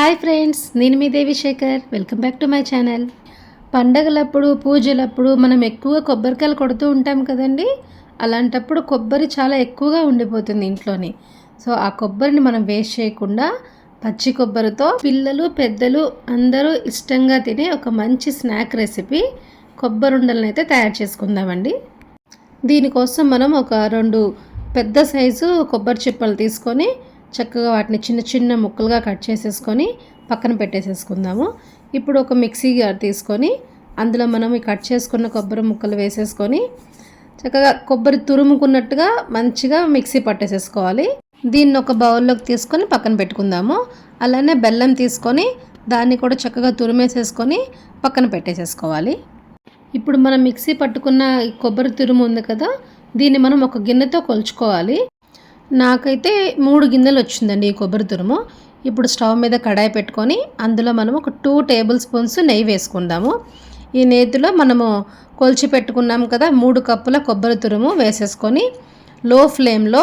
Hi friends నేను మీ Devi Shekhar welcome back to my channel. పండగలప్పుడు పూజలప్పుడు మనం ఎక్కువ కొబ్బరికాయలు కొడుతూ ఉంటాం కదండి? అలాంటప్పుడు కొబ్బరి చాలా ఎక్కువగా ఉండిపోతుంది ఇంట్లోనే. సో ఆ కొబ్బరిని మనం వేస్ట్ చేయకుండా పచ్చి కొబ్బరితో పిల్లలు పెద్దలు అందరూ ఇష్టంగా తినే ఒక మంచి స్నాక్ రెసిపీ కొబ్బరుండలను అయితే తయారు చేసుకుందామండి. దీనికోసం మనం ఒక రెండు పెద్ద సైజు కొబ్బరి చిప్పలు తీసుకొని చక్కగా వాటిని చిన్న చిన్న ముక్కలుగా కట్ చేసేసుకొని పక్కన పెట్టేసేసుకుందాము. ఇప్పుడు ఒక మిక్సీ జార్ తీసుకొని అందులో మనం ఈ కట్ చేసుకున్న కొబ్బరి ముక్కలు వేసేసుకొని చక్కగా కొబ్బరి తురుముకున్నట్టుగా మంచిగా మిక్సీ పట్టేసేసుకోవాలి. దీన్ని ఒక బౌల్లోకి తీసుకొని పక్కన పెట్టుకుందాము. అలానే బెల్లం తీసుకొని దాన్ని కూడా చక్కగా తురిమేసేసుకొని పక్కన పెట్టేసేసుకోవాలి. ఇప్పుడు మనం మిక్సీ పట్టుకున్న కొబ్బరి తురుము ఉంది కదా దీన్ని మనం ఒక గిన్నెతో కొలుచుకోవాలి. నాకైతే మూడు గిన్నెలు వచ్చిందండి ఈ కొబ్బరి తురుము. ఇప్పుడు స్టవ్ మీద కడాయి పెట్టుకొని అందులో మనం ఒక టూ టేబుల్ స్పూన్స్ నెయ్యి వేసుకుందాము. ఈ నేతిలో మనము కొలిచి పెట్టుకున్నాం కదా మూడు కప్పుల కొబ్బరి తురుము వేసేసుకొని లో ఫ్లేమ్లో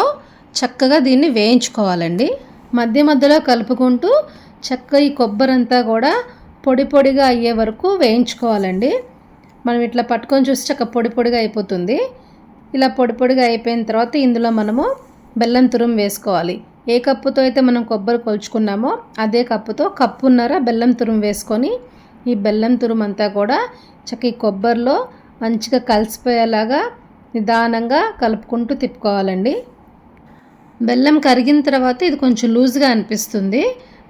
చక్కగా దీన్ని వేయించుకోవాలండి. మధ్య మధ్యలో కలుపుకుంటూ చక్కగా ఈ కొబ్బరి అంతా కూడా పొడి పొడిగా అయ్యే వరకు వేయించుకోవాలండి. మనం ఇట్లా పట్టుకొని చూసి చక్క పొడి పొడిగా అయిపోతుంది. ఇలా పొడి పొడిగా అయిపోయిన తర్వాత ఇందులో మనము బెల్లం తురుము వేసుకోవాలి. ఏ కప్పుతో అయితే మనం కొబ్బరి కొలుచుకున్నామో అదే కప్పుతో కప్పున్నర బెల్లం తురుము వేసుకొని ఈ బెల్లం తురుము అంతా కూడా చక్క ఈ కొబ్బరిలో మంచిగా కలిసిపోయేలాగా నిదానంగా కలుపుకుంటూ తిప్పుకోవాలండి. బెల్లం కరిగిన తర్వాత ఇది కొంచెం లూజ్గా అనిపిస్తుంది.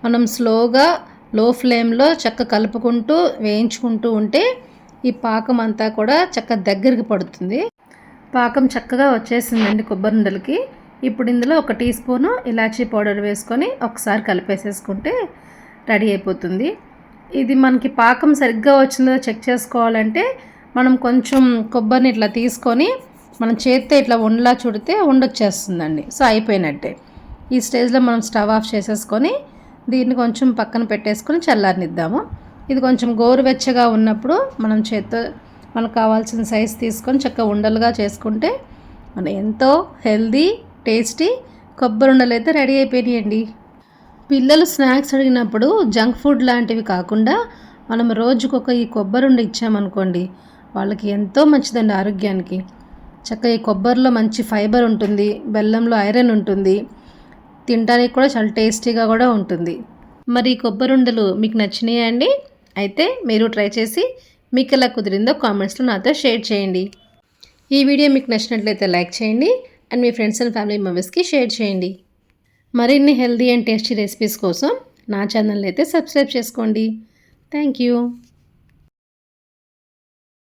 మనం స్లోగా లో ఫ్లేమ్లో చక్క కలుపుకుంటూ వేయించుకుంటూ ఉంటే ఈ పాకం అంతా కూడా చక్క దగ్గరికి పడుతుంది. పాకం చక్కగా వచ్చేసిందండి కొబ్బరి ఉండలకి ఇప్పుడు ఇందులో ఒక టీ స్పూను ఇలాచీ పౌడర్ వేసుకొని ఒకసారి కలిపేసేసుకుంటే రెడీ అయిపోతుంది. ఇది మనకి పాకం సరిగ్గా వచ్చిందో చెక్ చేసుకోవాలంటే మనం కొంచెం కొబ్బరిని ఇట్లా తీసుకొని మనం చేత్తో ఇట్లా ఉండలా చుడితే ఉండొచ్చేస్తుందండి. సో అయిపోయినట్టే. ఈ స్టేజ్లో మనం స్టవ్ ఆఫ్ చేసేసుకొని దీన్ని కొంచెం పక్కన పెట్టేసుకొని చల్లారనిద్దాము. ఇది కొంచెం గోరువెచ్చగా ఉన్నప్పుడు మనం చేత్తో మనకు కావాల్సిన సైజ్ తీసుకొని చక్కగా ఉండలుగా చేసుకుంటే మనం ఎంతో హెల్దీ టేస్టీ కొబ్బరిండలు అయితే రెడీ అయిపోయినాయండి. పిల్లలు స్నాక్స్ అడిగినప్పుడు జంక్ ఫుడ్ లాంటివి కాకుండా మనం రోజుకొక ఈ కొబ్బరిండ ఇచ్చామనుకోండి వాళ్ళకి ఎంతో మంచిదండి ఆరోగ్యానికి. చక్కగా ఈ కొబ్బరిలో మంచి ఫైబర్ ఉంటుంది బెల్లంలో ఐరన్ ఉంటుంది తినడానికి కూడా చాలా టేస్టీగా కూడా ఉంటుంది. మరి ఈ కొబ్బరి ఉండలు మీకు నచ్చినాయా అండి? అయితే మీరు ట్రై చేసి మీకు ఎలా కుదిరిందో కామెంట్స్లో నాతో షేర్ చేయండి. ఈ వీడియో మీకు నచ్చినట్లయితే లైక్ చేయండి అండ్ మీ ఫ్రెండ్స్ అండ్ ఫ్యామిలీ మెంబర్స్కి షేర్ చేయండి. మరిన్ని హెల్దీ అండ్ టేస్టీ రెసిపీస్ కోసం నా ఛానల్ అయితే సబ్స్క్రైబ్ చేసుకోండి. Thank you